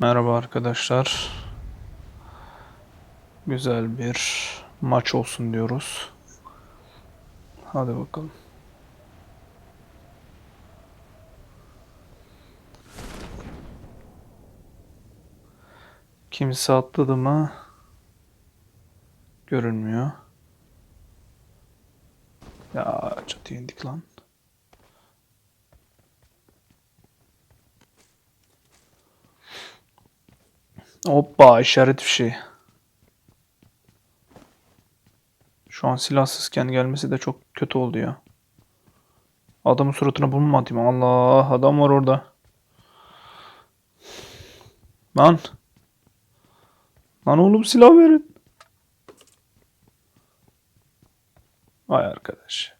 Merhaba arkadaşlar. Güzel bir maç olsun diyoruz. Hadi bakalım. Kimse atladı mı? Görünmüyor. Ya çatıya indik lan. Hoppa işaret fişeği. Şu an silahsızken gelmesi de çok kötü oldu ya. Adamın suratına bunu atayım? Allah adam var orada. Lan. Lan oğlum silah verin. Vay arkadaş.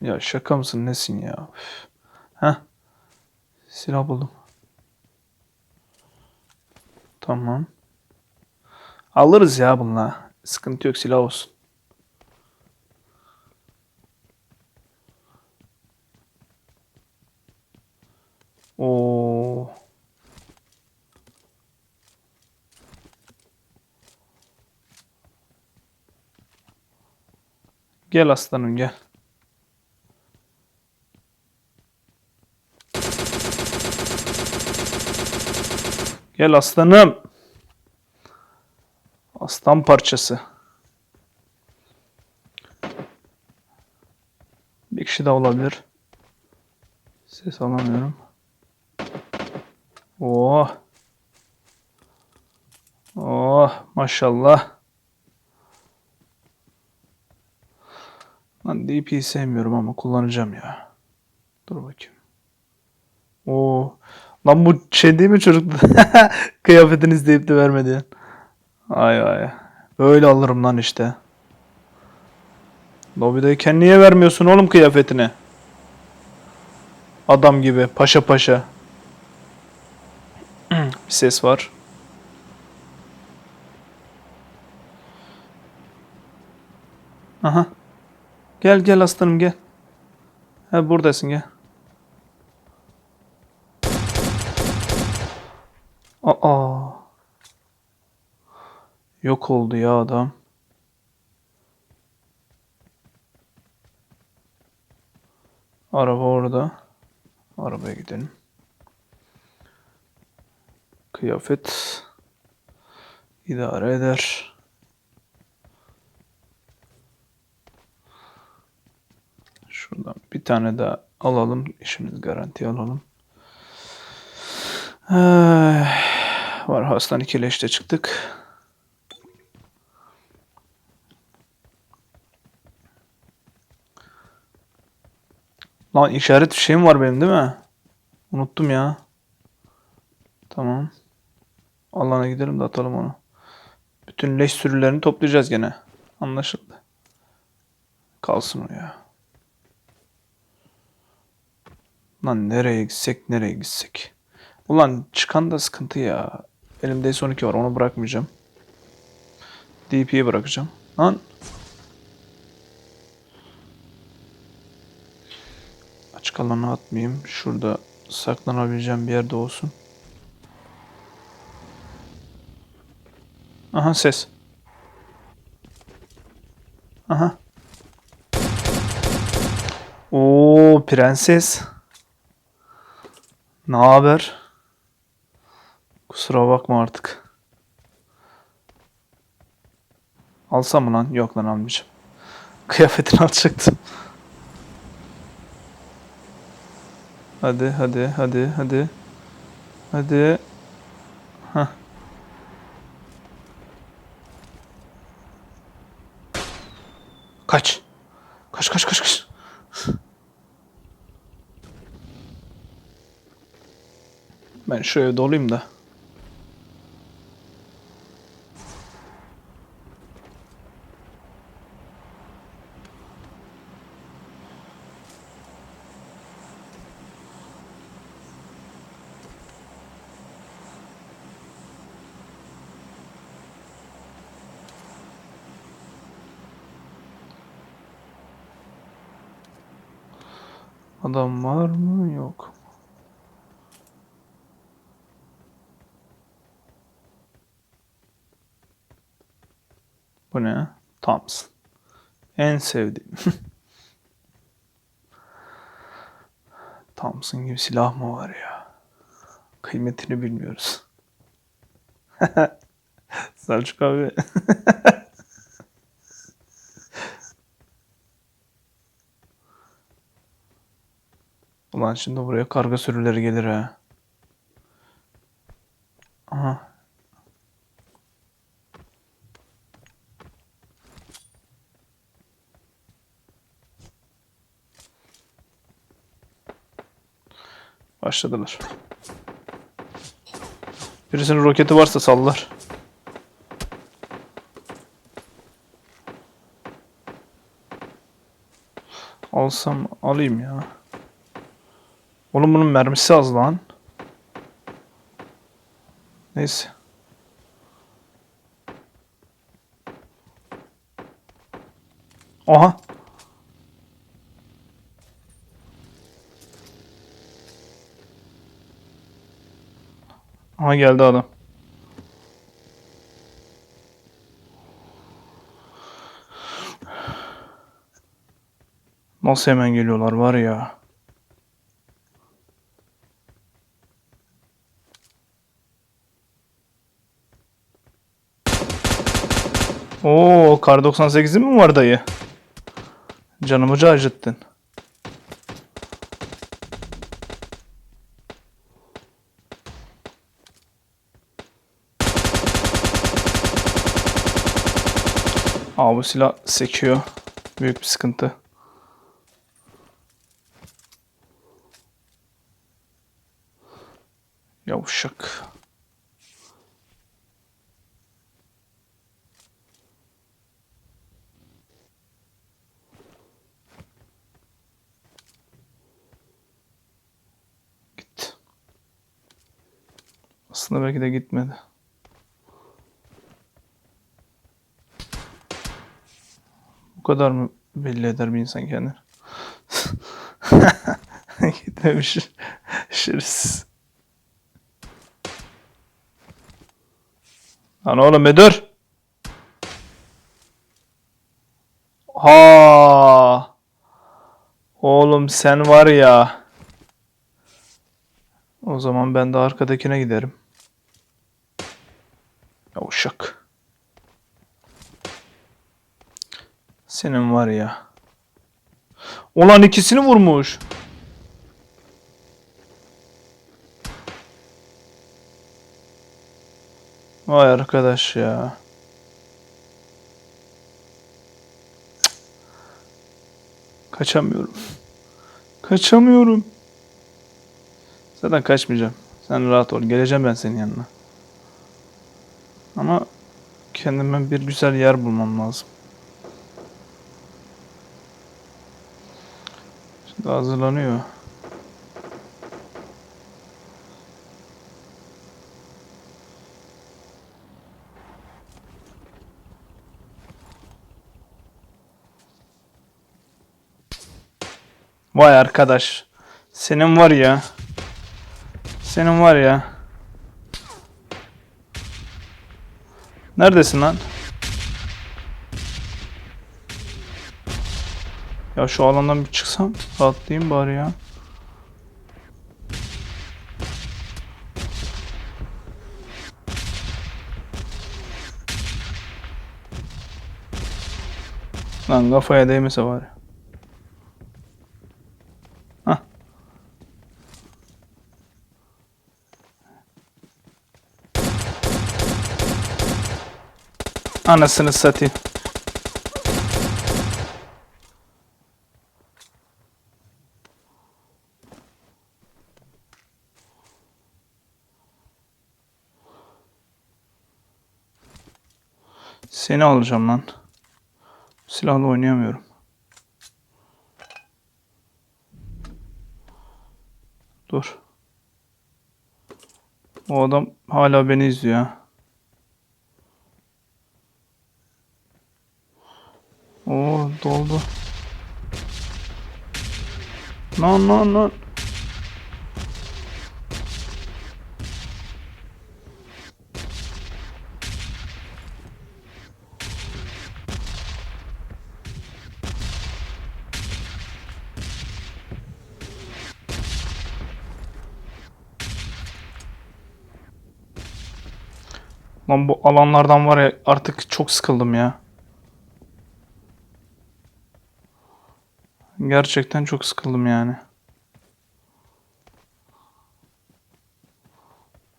Ya şaka mısın nesin ya? Üf. Heh. Silah buldum. Tamam. Alırız ya bununla. Sıkıntı yok silah olsun. Oo. Gel aslanım gel. Gel aslanım. Aslan parçası. Bir kişi daha olabilir. Ses alamıyorum. Oh. Oh maşallah. Lan DP'yi sevmiyorum ama kullanacağım ya. Dur bakayım. Oo. Lan bu şey değil mi çocuk? Kıyafetini isteyip de vermedi. Ay ay. Böyle alırım lan işte. Lobideyken niye vermiyorsun oğlum kıyafetini? Adam gibi paşa paşa. Bir ses var. Aha. Gel gel aslanım gel. Ha buradasın gel. Aa. Yok oldu ya adam. Araba orada. Arabaya gidelim. Kıyafet idare eder. Şuradan bir tane daha alalım. İşimiz garanti alalım. Ay, var hastan iki leşte çıktık. Lan işaret fişeğim var benim değil mi? Unuttum ya. Tamam. Alana gidelim de atalım onu. Bütün leş sürülerini toplayacağız gene. Anlaşıldı. Kalsın o ya. Lan nereye gitsek nereye gitsek. Ulan çıkan da sıkıntı ya. Elimde S12 var onu bırakmayacağım. DP'ye bırakacağım. Lan. Açık alana atmayayım. Şurada saklanabileceğim bir yerde olsun. Aha ses. Aha. Oo prenses. Ne haber? Kusura bakma artık. Alsam mı lan? Yok lan almayacağım. Kıyafetini alacaktım. Hadi hadi hadi hadi. Hadi. Hah. Kaç. Kaç kaç kaç kaç. Ben şu evde olayım da. adam var mı? Yok. Bu ne? Thompson. En sevdiğim. Thompson gibi silah mı var ya? Kıymetini bilmiyoruz. Selçuk abi. Şimdi buraya karga sürüleri gelir ha. Aha. Başladılar. Birisinin roketi varsa sallar. Alsam alayım ya. Oğlum bunun mermisi az lan. Neyse. Aha. Aha geldi adam. Nasıl hemen geliyorlar var ya. Oo, kar 98'in mi var dayı? Canımı acıttın. Aa bu silah sekiyor. Büyük bir sıkıntı. Yavuşak. Gitti. Aslında belki de gitmedi. Bu kadar mı belli eder bir insan kendini? Gitmemiş. Şerefsiz. Lan oğlum dur. Ha. Oğlum sen var ya. O zaman ben de arkadakine giderim. Yavuşak. Senin var ya. Ulan ikisini vurmuş. Vay arkadaş ya. Kaçamıyorum. Kaçamıyorum. Zaten kaçmayacağım. Sen rahat ol. Geleceğim ben senin yanına. Ama kendime bir güzel yer bulmam lazım. Şimdi hazırlanıyor. Vay arkadaş. Senin var ya. Senin var ya. Neredesin lan? Ya şu alandan bir çıksam rahatlayayım bari ya. Lan kafaya değmese bari. Anasını satayım. Seni alacağım lan. Silahla oynayamıyorum. Dur. O adam hala beni izliyor ha. Lan lan lan. Lan bu alanlardan var ya artık çok sıkıldım ya. Gerçekten çok sıkıldım yani.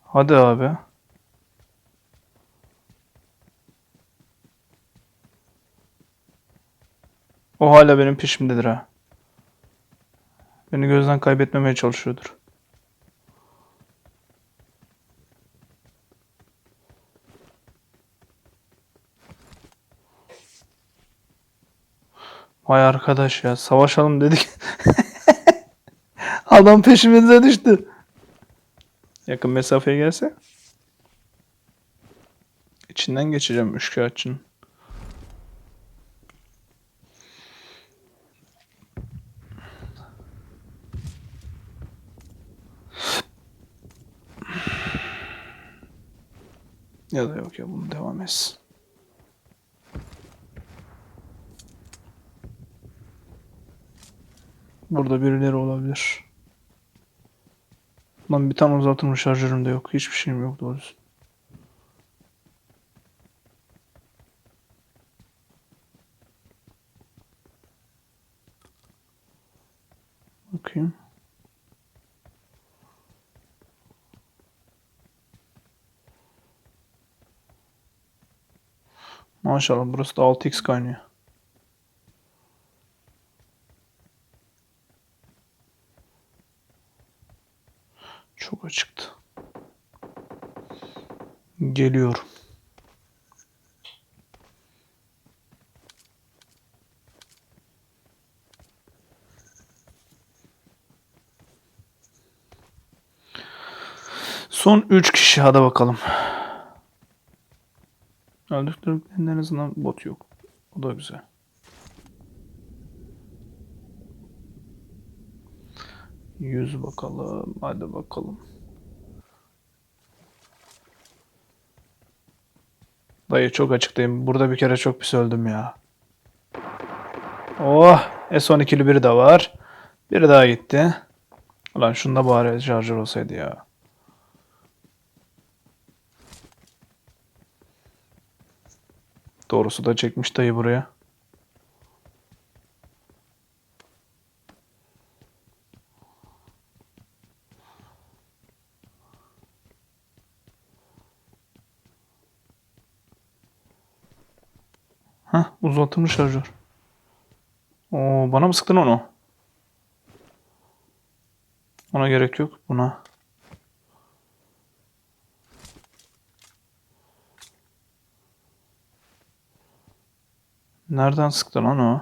Hadi abi. O hala benim peşimdedir ha. Beni gözden kaybetmemeye çalışıyordur. Vay arkadaş ya savaşalım dedik. Adam peşimize düştü. Yakın mesafeye gelse. İçinden geçeceğim üçkağıtçının. Ya da yok ya bunu devam etsin. Burada birileri olabilir. Lan bir tane uzatılmış şarjörüm de yok. Hiçbir şeyim yok doğrusu. Bakayım. Maşallah burası da 6x kaynıyor. Çok açıktı. Geliyorum. Son 3 kişi hadi bakalım. Öldürdüklerinde en azından bot yok. O da güzel. Yüz bakalım. Hadi bakalım. Dayı çok açıktayım. Burada bir kere çok pis öldüm ya. Oh! S12'li biri de var. Biri daha gitti. Ulan şunda bari şarjör olsaydı ya. Doğrusu da çekmiş dayı buraya. Hah uzatılmış şarjör. Oo bana mı sıktın onu? Ona gerek yok. Buna. Nereden sıktın lan o?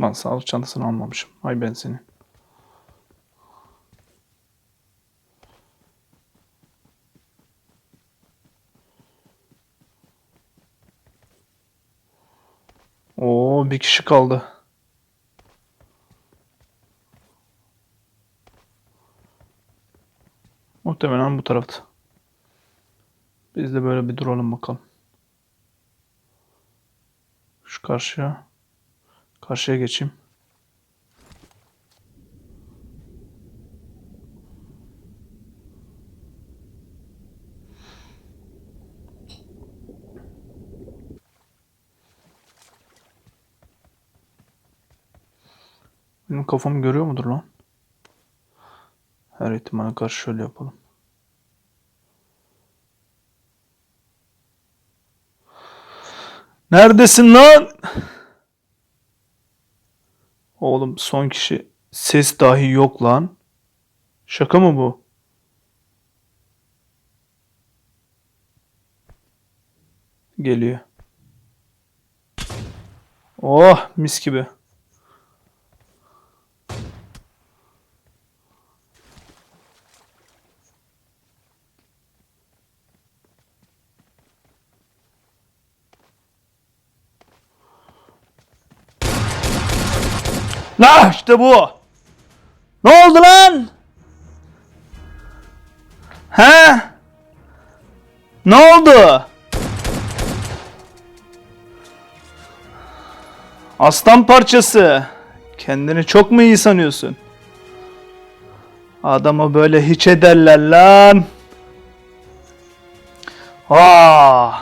Lan sağlık çantasını almamışım. Ay ben senin. Bir kişi kaldı. Muhtemelen bu tarafta. Biz de böyle bir duralım bakalım. Şu karşıya. Karşıya geçeyim. Kafamı görüyor mudur lan? Her ihtimale karşı şöyle yapalım. Neredesin lan? Oğlum son kişi ses dahi yok lan. Şaka mı bu? Geliyor. Oh mis gibi. La işte bu. Ne oldu lan? He? Ne oldu? Aslan parçası. Kendini çok mu iyi sanıyorsun? Adamı böyle hiç ederler lan. Aa!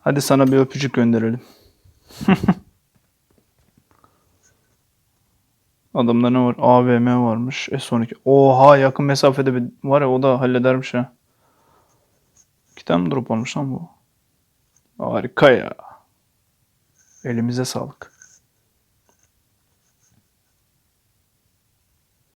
Hadi sana bir öpücük gönderelim. Adamda ne var? AVM varmış. S12. Oha yakın mesafede bir var ya o da halledermiş ha. İki tane mi drop olmuş lan bu? Harika ya. Elimize sağlık.